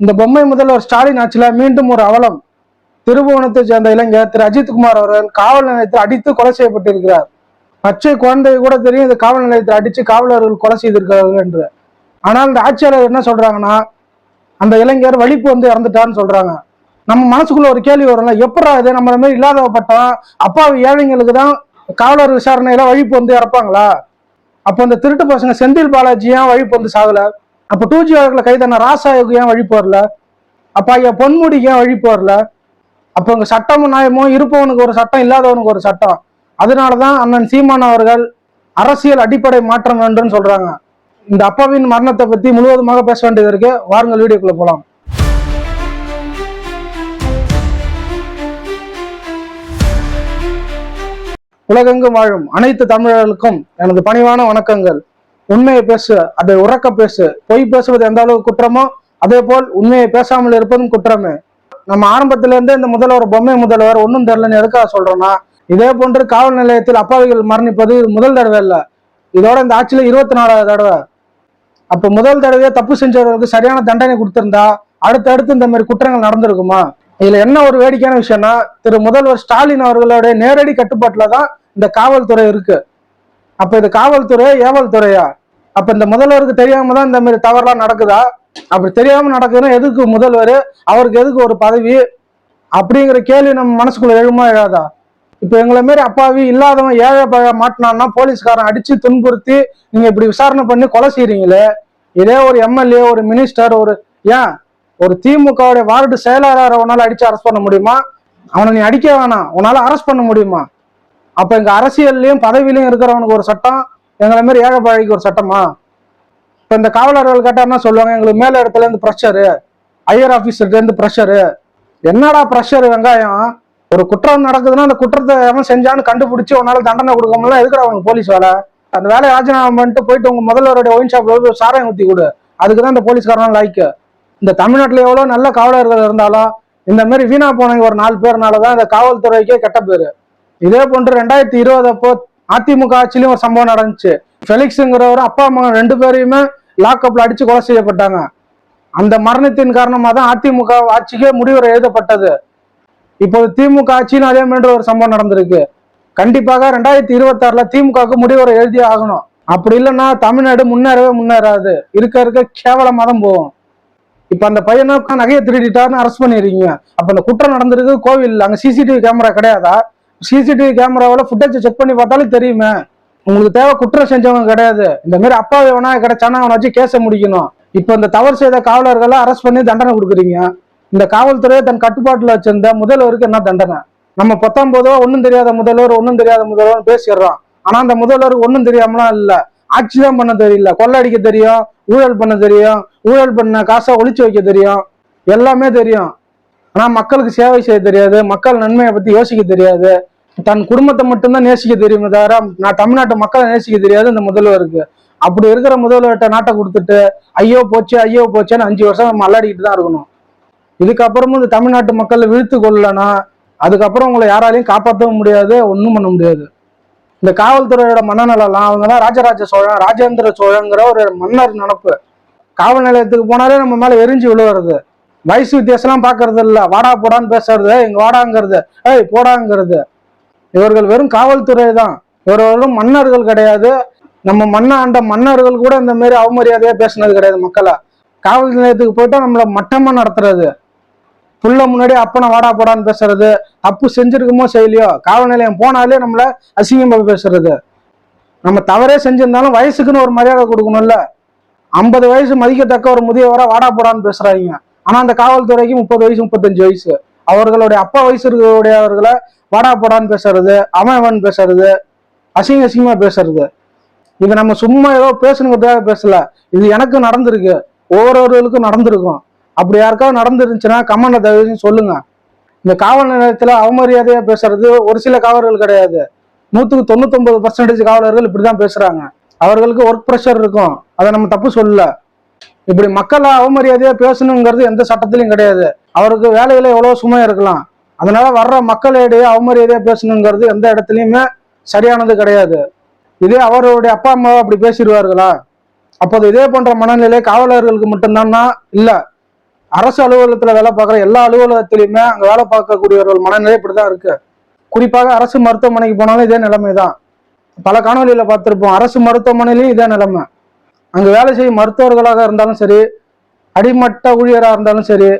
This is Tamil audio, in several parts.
இந்த பொம்மை முதல்வர் ஸ்டாலின் ஆட்சியில மீண்டும் ஒரு அவலம். திருபுவனத்தை சேர்ந்த இளைஞர் திரு அஜித்குமார் அவர்கள் காவல் நிலையத்தில் அடித்து கொலை செய்யப்பட்டிருக்கிறார். பச்சை குழந்தை கூட தெரியும் இந்த காவல் நிலையத்தில் அடிச்சு காவலர்கள் கொலை செய்திருக்கிறார்கள் என்று. ஆனால் இந்த ஆட்சியாளர் என்ன சொல்றாங்கன்னா அந்த இளைஞர் வலிப்பு வந்து இறந்துட்டான்னு சொல்றாங்க. நம்ம மனசுக்குள்ள ஒரு கேள்வி வரும்ல எப்படா இது நம்ம மாதிரி இல்லாதப்பட்டோம் அப்பாவி ஏழைங்களுக்கு தான் காவலர் விசாரணையில வழிப்பு வந்து இறப்பாங்களா? அப்போ இந்த திருட்டு பசங்க செந்தில் பாலாஜி ஏன் வழிப்பு வந்து சாகலை? அப்போ டூ ஜி வழக்கில் கைதான ராசாயுக்கு ஏன் வழி போடல அப்ப ஐயா பொன்முடிக்கு ஏன் வழி போடல அப்போ இங்க சட்டமும் நியாயமும் இருப்பவனுக்கு ஒரு சட்டம் இல்லாதவனுக்கு ஒரு சட்டம். அதனாலதான் அண்ணன் சீமான் அவர்கள் அரசியல் அடிப்படை மாற்றம் வேண்டும்னு சொல்றாங்க. இந்த அப்பாவின் மரணத்தை பத்தி முழுவதுமாக பேச வேண்டியது இருக்கு. வாருங்கள் வீடியோக்குள்ள போலாம். உலகெங்கும் வாழும் அனைத்து தமிழர்களுக்கும் எனது பணிவான வணக்கங்கள். உண்மையை பேசு அதை உறக்க பேசு. பொய் பேசுவது எந்த அளவு குற்றமோ அதே போல் உண்மையை பேசாமல் இருப்பதும் குற்றமே. நம்ம ஆரம்பத்துல இருந்தே இந்த முதல்வர் பொம்மை முதல்வர் ஒன்றும் தெரியலன்னு எதுக்காக சொல்றோம்னா இதே போன்று காவல் நிலையத்தில் அப்பாவிகள் மரணிப்பது முதல் தடவை இல்லை இதோட இந்த ஆட்சியில இருபத்தி நாலாவது தடவை. அப்ப முதல் தடவையே தப்பு செஞ்சவர்களுக்கு சரியான தண்டனை கொடுத்திருந்தா அடுத்தடுத்து இந்த மாதிரி குற்றங்கள் நடந்திருக்குமா? இதுல என்ன ஒரு வேடிக்கையான விஷயம்னா திரு முதல்வர் ஸ்டாலின் அவர்களுடைய நேரடி கட்டுப்பாட்டுல தான் இந்த காவல்துறை இருக்கு. அப்ப இது காவல்துறை ஏவல் துறையா அப்ப இந்த முதல்வருக்கு தெரியாம தான் இந்த மாதிரி தவறுலாம் நடக்குதா? அப்படி தெரியாம நடக்குதுன்னா எதுக்கு முதல்வர்? அவருக்கு எதுக்கு ஒரு பதவி? அப்படிங்கிற கேள்வி நம்ம மனசுக்குள்ள எழுமா எழாதா இப்ப எங்களை மாரி அப்பாவி இல்லாதவன் ஏழை பழ மாட்டினான்னா போலீஸ்காரன் அடிச்சு துன்புறுத்தி நீங்க இப்படி விசாரணை பண்ணி கொலை செய்யறீங்களே இதே ஒரு எம்எல்ஏ ஒரு மினிஸ்டர் ஒரு ஏன்? ஒரு திமுகவுடைய வார்டு செயலாளர் உன்னால அடிச்சு அரெஸ்ட் பண்ண முடியுமா? அவனை நீ அடிக்க வேணாம். உன்னால அரெஸ்ட் பண்ண முடியுமா? அப்ப எங்க அரசியல்லையும் பதவியிலையும் இருக்கிறவனுக்கு ஒரு சட்டம் எங்களை மாதிரி ஏழை ஒரு சட்டமா? இப்ப இந்த காவலர்கள் கேட்டாருன்னா சொல்லுவாங்க எங்களுக்கு மேல இடத்துல இருந்து ப்ரெஷரு ஐயர் ஆபீசர்ல இருந்து ப்ரெஷரு என்னடா ப்ரெஷர் வெங்காயம்? ஒரு குற்றம் நடக்குதுன்னா அந்த குற்றத்தை எவன் செஞ்சான்னு கண்டுபிடிச்சு உன்னால தண்டனை கொடுக்க முடியல எதுக்குற அவங்க போலீஸ் வேலை? அந்த வேலையை ராஜினாமா பண்ணிட்டு போயிட்டு உங்க முதல்வருடைய ஒயின் ஷாப்ல போய் சாராயம் ஊத்தி கொடு. அதுக்கு தான் இந்த போலீஸ்காரன் லைக்கு இந்த தமிழ்நாட்டுல எவ்வளவு நல்ல காவலர்கள் இருந்தாலும் இந்த மாதிரி வீணா போனவங்க ஒரு நாலு பேர்னால தான் இந்த காவல்துறைக்கே கெட்ட பேரு. இதே போன்று ரெண்டாயிரத்தி இருபது அப்போ அதிமுக ஆட்சியிலும் ஒரு சம்பவம் நடந்துச்சு. ஃபெலிக்ஸுங்கிறவர் அப்பா அம்மா ரெண்டு பேரையுமே லாக்அப்ல அடிச்சு கொலை செய்யப்பட்டாங்க. அந்த மரணத்தின் காரணமாக தான் அதிமுக ஆட்சிக்கே முடிவுரை எழுதப்பட்டது. இப்போது திமுக ஆட்சியும் அதே மாதிரி ஒரு சம்பவம் நடந்திருக்கு. கண்டிப்பாக ரெண்டாயிரத்தி இருபத்தி ஆறுல திமுகவுக்கு முடிவுரை எழுதியே ஆகணும். அப்படி இல்லைன்னா தமிழ்நாடு முன்னேறவே முன்னேறாது. இருக்க இருக்க கேவலமாக தான் போகும். இப்ப அந்த பையனை நகையை திருடிட்டாருன்னு அரெஸ்ட் பண்ணிடுறீங்க. அப்ப அந்த குற்றம் நடந்திருக்கு கோவில் அங்க சிசிடிவி கேமரா கிடையாதா? சிசிடிவி கேமராவில் ஃபுட்டேஜ் செக் பண்ணி பார்த்தாலே தெரியுமே. உங்களுக்கு தேவை குற்றம் செஞ்சவங்க கிடையாது. இந்த மாதிரி அப்பா வேணா கிடைச்சானா அவனை வச்சு கேஸை முடிக்கணும். இப்போ இந்த தவறு செய்த காவலர்களை அரெஸ்ட் பண்ணி தண்டனை கொடுக்குறீங்க. இந்த காவல்துறையை தன் கட்டுப்பாட்டில் வச்சிருந்த முதல்வருக்கு என்ன தண்டனை? நம்ம பத்தொன்பதோ ஒன்றும் தெரியாத முதல்வர் ஒன்றும் தெரியாத முதல்வர் பேசிடுறோம். ஆனா அந்த முதல்வருக்கு ஒன்றும் தெரியாமலாம் இல்லை. ஆட்சி தான் பண்ண தெரியல. கொள்ளடிக்க தெரியும் ஊழல் பண்ண தெரியும் ஊழல் பண்ண காசை ஒழிச்சு வைக்க தெரியும். எல்லாமே தெரியும். ஆனா மக்களுக்கு சேவை செய்ய தெரியாது. மக்கள் நன்மையை பத்தி யோசிக்க தெரியாது. தன் குடும்பத்தை மட்டும்தான் நேசிக்க தெரியுமே தவிர நான் தமிழ்நாட்டு மக்களை நேசிக்க தெரியாது இந்த முதல்வருக்கு. அப்படி இருக்கிற முதல்வர்கிட்ட நாட்டை கொடுத்துட்டு ஐயோ போச்சு ஐயோ போச்சேன்னு அஞ்சு வருஷம் நம்ம அல்லாடிக்கிட்டு தான் இருக்கணும். இதுக்கப்புறமும் இந்த தமிழ்நாட்டு மக்களை விழுத்து கொள்ளலனா அதுக்கப்புறம் உங்களை யாராலையும் காப்பாற்றவும் முடியாது ஒன்றும் பண்ண முடியாது. இந்த காவல்துறையோட மனநலம் அவங்கெல்லாம் ராஜராஜ சோழன் ராஜேந்திர சோழங்கிற ஒரு மன்னர் நினப்பு. காவல் நிலையத்துக்கு போனாலே நம்ம மேலே எரிஞ்சு விழுவுறது. வயசு வித்தியாசம்லாம் பாக்குறது இல்ல வாடா போடான்னு பேசுறது இங்க வாடாங்கிறது ஏய் போடாங்கிறது. இவர்கள் வெறும் காவல்துறை தான். இவர்களும் மன்னர்கள் கிடையாது. நம்ம மன்ன ஆண்ட மன்னர்கள் கூட இந்த மாதிரி அவமரியாதையா பேசுனது கிடையாது மக்களை. காவல் நிலையத்துக்கு போயிட்டா நம்மள மட்டமா நடத்துறது. புள்ள முன்னாடி அப்பனை வாடா போடான்னு பேசுறது. அப்பு செஞ்சிருக்குமோ செய்யலையோ காவல் நிலையம் போனாலே நம்மள அசிங்கமா பேசுறது. நம்ம தவறே செஞ்சிருந்தாலும் வயசுக்குன்னு ஒரு மரியாதை கொடுக்கணும்ல. ஐம்பது வயசு மதிக்கத்தக்க ஒரு முதியவரை வாடா போடான்னு பேசுறாங்க. ஆனா அந்த காவல்துறைக்கு முப்பது வயசு முப்பத்தஞ்சு வயசு. அவர்களுடைய அப்பா வயசு இருக்கக்கூடியவர்களை வாடா போடான்னு பேசுறது அவன் பேசுறது அசிங்க அசிங்கமா பேசுறது. இது நம்ம சும்மா ஏதோ பேசணுங்கிறதுக்காக பேசல. இது எனக்கு நடந்திருக்கு. ஒவ்வொருவர்களுக்கும் நடந்திருக்கும். அப்படி யாருக்காவது நடந்துருந்துச்சுன்னா கமெண்ட்ல தயவு சொல்லுங்க. இந்த காவல் நிலையத்துல அவமரியாதையா பேசுறது ஒரு சில காவலர்கள் கிடையாது. நூத்துக்கு தொண்ணூத்தொன்பது பர்சன்டேஜ் காவலர்கள் இப்படிதான் பேசுறாங்க. அவர்களுக்கு ஒர்க் ப்ரெஷர் இருக்கும். அதை நம்ம தப்பு சொல்லல. இப்படி மக்களை அவமரியாதையா பேசணுங்கிறது எந்த சட்டத்திலையும் கிடையாது. அவருக்கு வேலையில எவ்வளவு சுமை இருக்கலாம். அதனால வர்ற மக்களிடையே அவமரியாதையா பேசணுங்கிறது எந்த இடத்துலயுமே சரியானது கிடையாது. இதே அவருடைய அப்பா அம்மாவை அப்படி பேசிடுவார்களா? அப்போது இதே போன்ற மனநிலை காவலர்களுக்கு மட்டும்தானா? இல்லை. அரசு அலுவலகத்தில் வேலை பார்க்குற எல்லா அலுவலகத்திலையுமே அங்கே வேலை பார்க்கக்கூடியவர்கள் மனநிலை இப்படி தான் இருக்கு. குறிப்பாக அரசு மருத்துவமனைக்கு போனாலும் இதே நிலைமை தான் பல காணொலியில் பார்த்துருப்போம். அரசு மருத்துவமனையிலையும் இதே நிலைமை. அங்கே வேலை செய்யும் மருத்துவர்களாக இருந்தாலும் சரி அடிமட்ட ஊழியராக இருந்தாலும் சரி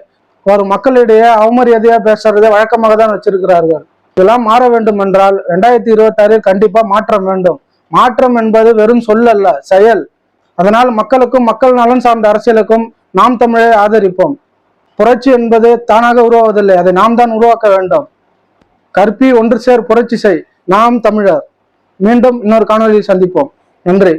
ஒரு மக்களிடையே அவமரியாதையாக பேசுறதை வழக்கமாக தான் வச்சிருக்கிறார்கள். இதெல்லாம் மாற வேண்டும் என்றால் ரெண்டாயிரத்தி இருபத்தாறில் கண்டிப்பாக மாற்றம் வேண்டும். மாற்றம் என்பது வெறும் சொல் அல்ல செயல். அதனால் மக்களுக்கும் மக்கள் நலன் சார்ந்த அரசியலுக்கும் நாம் தமிழை ஆதரிப்போம். புரட்சி என்பது தானாக உருவாவதில்லை அதை நாம் தான் உருவாக்க வேண்டும். கற்பி ஒன்று சேர் புரட்சி செய் நாம் தமிழர். மீண்டும் இன்னொரு காணொலியில் சந்திப்போம். நன்றி.